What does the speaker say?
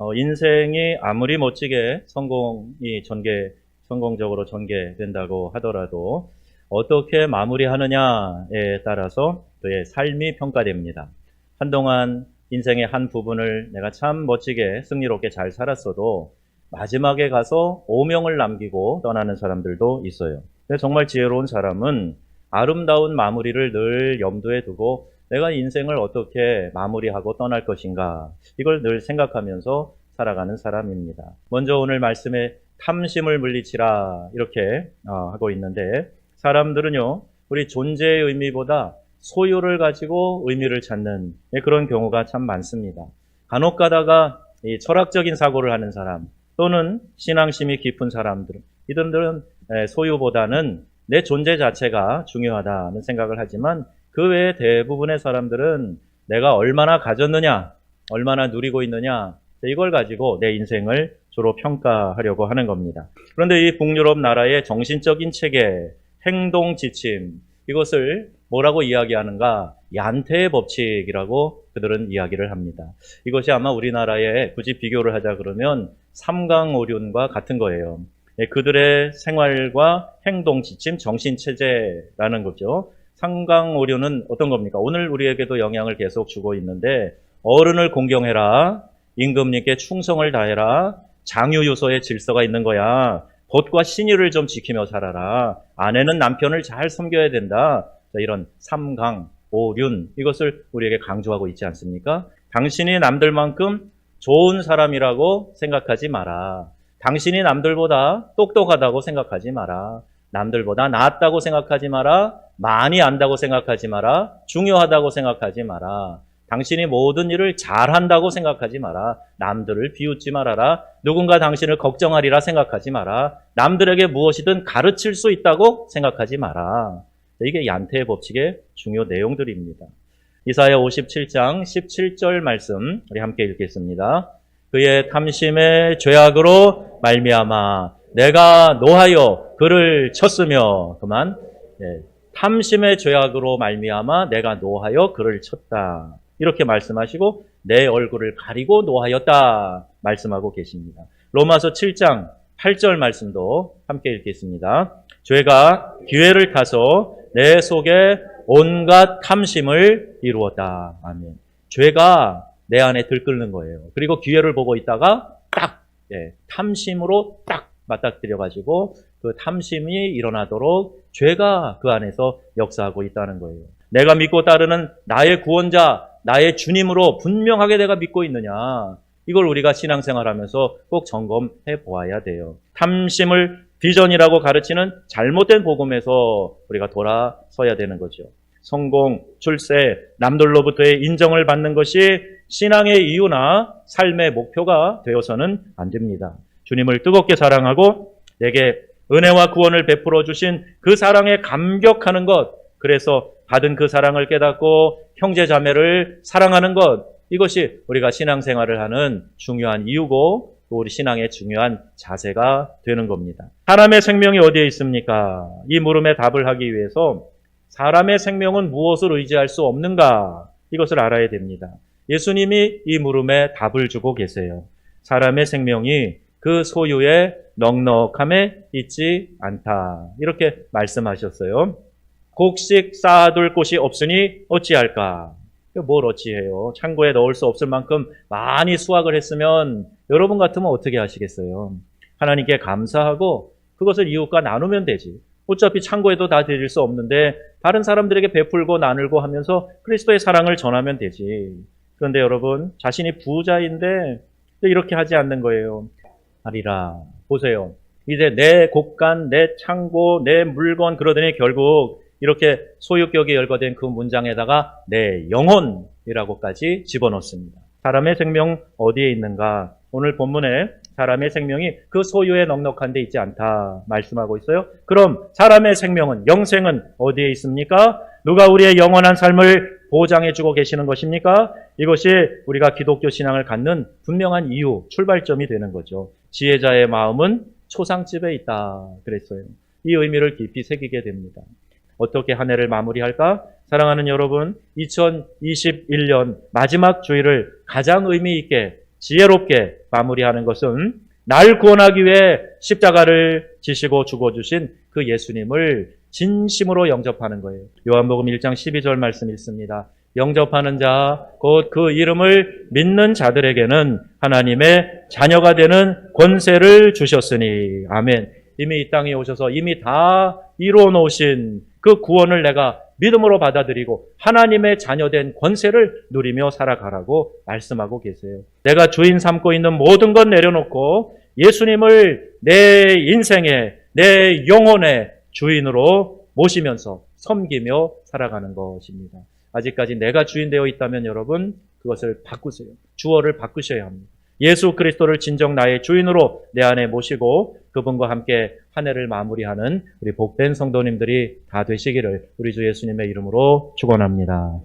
어, 인생이 아무리 멋지게 성공이 전개, 성공적으로 전개된다고 하더라도 어떻게 마무리하느냐에 따라서 그의 삶이 평가됩니다. 한동안 인생의 한 부분을 내가 참 멋지게 승리롭게 잘 살았어도 마지막에 가서 오명을 남기고 떠나는 사람들도 있어요. 정말 지혜로운 사람은 아름다운 마무리를 늘 염두에 두고 내가 인생을 어떻게 마무리하고 떠날 것인가 이걸 늘 생각하면서 살아가는 사람입니다. 먼저 오늘 말씀에 탐심을 물리치라 이렇게 어, 하고 있는데 사람들은요 우리 존재의 의미보다 소유를 가지고 의미를 찾는 그런 경우가 참 많습니다. 간혹 가다가 이 철학적인 사고를 하는 사람 또는 신앙심이 깊은 사람들 이들은 소유보다는 내 존재 자체가 중요하다는 생각을 하지만 그 외에 대부분의 사람들은 내가 얼마나 가졌느냐, 얼마나 누리고 있느냐, 이걸 가지고 내 인생을 주로 평가하려고 하는 겁니다. 그런데 이 북유럽 나라의 정신적인 체계, 행동 지침, 이것을 뭐라고 이야기하는가? 얀테의 법칙이라고 그들은 이야기를 합니다. 이것이 아마 우리나라에 굳이 비교를 하자 그러면 삼강오륜과 같은 거예요. 예, 그들의 생활과 행동 지침, 정신 체제라는 거죠. 삼강오륜은 어떤 겁니까? 오늘 우리에게도 영향을 계속 주고 있는데 어른을 공경해라. 임금님께 충성을 다해라. 장유유소의 질서가 있는 거야. 법과 신의를 좀 지키며 살아라. 아내는 남편을 잘 섬겨야 된다. 자, 이런 삼강, 오륜 이것을 우리에게 강조하고 있지 않습니까? 당신이 남들만큼 좋은 사람이라고 생각하지 마라. 당신이 남들보다 똑똑하다고 생각하지 마라. 남들보다 낫다고 생각하지 마라. 많이 안다고 생각하지 마라. 중요하다고 생각하지 마라. 당신이 모든 일을 잘한다고 생각하지 마라. 남들을 비웃지 말아라. 누군가 당신을 걱정하리라 생각하지 마라. 남들에게 무엇이든 가르칠 수 있다고 생각하지 마라. 이게 얀테의 법칙의 중요 내용들입니다. 이사야 57장 17절 말씀 우리 함께 읽겠습니다. 그의 탐심의 죄악으로 말미암아 내가 노하여 그를 쳤으며 그만 네, 탐심의 죄악으로 말미암아 내가 노하여 그를 쳤다. 이렇게 말씀하시고 내 얼굴을 가리고 노하였다 말씀하고 계십니다. 로마서 7장 8절 말씀도 함께 읽겠습니다. 죄가 기회를 타서 내 속에 온갖 탐심을 이루었다. 아멘. 죄가 내 안에 들끓는 거예요. 그리고 기회를 보고 있다가 딱 예, 탐심으로 딱 맞닥뜨려 가지고 그 탐심이 일어나도록 죄가 그 안에서 역사하고 있다는 거예요. 내가 믿고 따르는 나의 구원자, 나의 주님으로 분명하게 내가 믿고 있느냐. 이걸 우리가 신앙생활하면서 꼭 점검해 보아야 돼요. 탐심을 비전이라고 가르치는 잘못된 복음에서 우리가 돌아서야 되는 거죠. 성공, 출세, 남들로부터의 인정을 받는 것이 신앙의 이유나 삶의 목표가 되어서는 안 됩니다. 주님을 뜨겁게 사랑하고 내게 은혜와 구원을 베풀어 주신 그 사랑에 감격하는 것, 그래서 받은 그 사랑을 깨닫고 형제 자매를 사랑하는 것, 이것이 우리가 신앙생활을 하는 중요한 이유고 또 우리 신앙의 중요한 자세가 되는 겁니다. 사람의 생명이 어디에 있습니까? 이 물음에 답을 하기 위해서 사람의 생명은 무엇을 의지할 수 없는가? 이것을 알아야 됩니다. 예수님이 이 물음에 답을 주고 계세요. 사람의 생명이 그 소유의 넉넉함에 있지 않다. 이렇게 말씀하셨어요. 곡식 쌓아둘 곳이 없으니 어찌할까? 뭘 어찌해요? 창고에 넣을 수 없을 만큼 많이 수확을 했으면 여러분 같으면 어떻게 하시겠어요? 하나님께 감사하고 그것을 이웃과 나누면 되지. 어차피 창고에도 다 드릴 수 없는데 다른 사람들에게 베풀고 나누고 하면서 그리스도의 사랑을 전하면 되지. 그런데 여러분 자신이 부자인데 이렇게 하지 않는 거예요. 하리라. 보세요. 이제 내 곳간, 내 창고, 내 물건 그러더니 결국 이렇게 소유격이 열거된 그 문장에다가 내 영혼이라고까지 집어넣습니다. 사람의 생명 어디에 있는가? 오늘 본문에 사람의 생명이 그 소유에 넉넉한 데 있지 않다 말씀하고 있어요. 그럼 사람의 생명은 영생은 어디에 있습니까? 누가 우리의 영원한 삶을 보장해 주고 계시는 것입니까? 이것이 우리가 기독교 신앙을 갖는 분명한 이유, 출발점이 되는 거죠. 지혜자의 마음은 초상집에 있다 그랬어요. 이 의미를 깊이 새기게 됩니다. 어떻게 한 해를 마무리할까? 사랑하는 여러분, 2021년 마지막 주일을 가장 의미 있게 지혜롭게 마무리하는 것은 날 구원하기 위해 십자가를 지시고 죽어주신 그 예수님을 진심으로 영접하는 거예요. 요한복음 1장 12절 말씀 읽습니다. 영접하는 자, 곧 그 이름을 믿는 자들에게는 하나님의 자녀가 되는 권세를 주셨으니. 아멘. 이미 이 땅에 오셔서 이미 다 이루어 놓으신 그 구원을 내가 믿음으로 받아들이고 하나님의 자녀된 권세를 누리며 살아가라고 말씀하고 계세요. 내가 주인 삼고 있는 모든 것 내려놓고 예수님을 내 인생의, 내 영혼의 주인으로 모시면서 섬기며 살아가는 것입니다. 아직까지 내가 주인 되어 있다면 여러분 그것을 바꾸세요. 주어를 바꾸셔야 합니다. 예수 그리스도를 진정 나의 주인으로 내 안에 모시고 그분과 함께 한 해를 마무리하는 우리 복된 성도님들이 다 되시기를 우리 주 예수님의 이름으로 축원합니다.